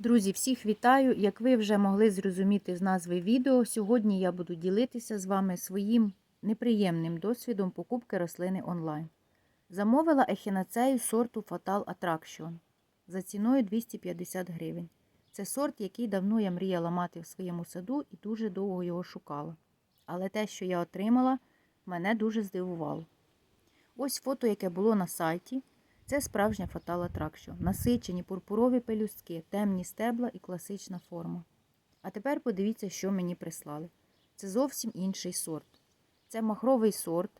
Друзі, всіх вітаю! Як ви вже могли зрозуміти з назви відео, сьогодні я буду ділитися з вами своїм неприємним досвідом покупки рослини онлайн. Замовила ехінацею сорту Fatal Attraction за ціною 250 гривень. Це сорт, який давно я мріяла мати в своєму саду і дуже довго його шукала. Але те, що я отримала, мене дуже здивувало. Ось фото, яке було на сайті. Це справжня фатал Attraction. Насичені пурпурові пелюстки, темні стебла і класична форма. А тепер подивіться, що мені прислали. Це зовсім інший сорт. Це махровий сорт.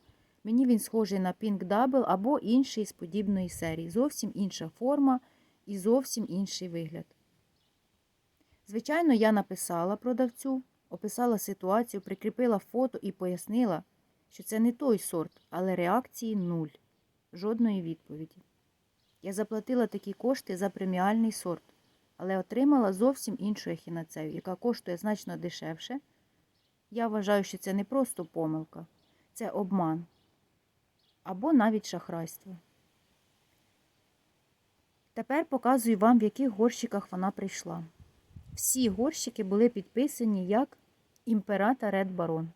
Мені він схожий на Pink Double або інший з подібної серії. Зовсім інша форма і зовсім інший вигляд. Звичайно, я написала продавцю, описала ситуацію, прикріпила фото і пояснила, що це не той сорт, але реакції нуль. Жодної відповіді. Я заплатила такі кошти за преміальний сорт, але отримала зовсім іншу ехінацею, яка коштує значно дешевше. Я вважаю, що це не просто помилка, це обман або навіть шахрайство. Тепер показую вам, в яких горщиках вона прийшла. Всі горщики були підписані як імперата Ред Барон.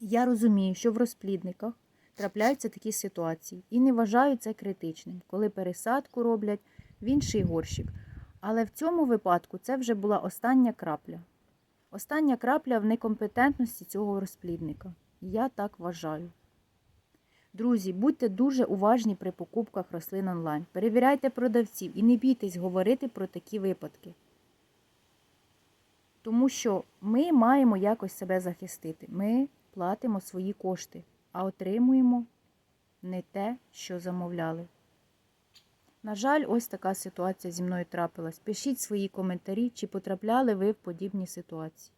Я розумію, що в розплідниках трапляються такі ситуації і не вважаю це критичним, коли пересадку роблять в інший горщик. Але в цьому випадку це вже була остання крапля. Остання крапля в некомпетентності цього розплідника. Я так вважаю. Друзі, будьте дуже уважні при покупках рослин онлайн. Перевіряйте продавців і не бійтесь говорити про такі випадки. Тому що ми маємо якось себе захистити. Ми платимо свої кошти а отримуємо не те, що замовляли. На жаль, ось така ситуація зі мною трапилась. Пишіть свої коментарі, чи потрапляли ви в подібні ситуації.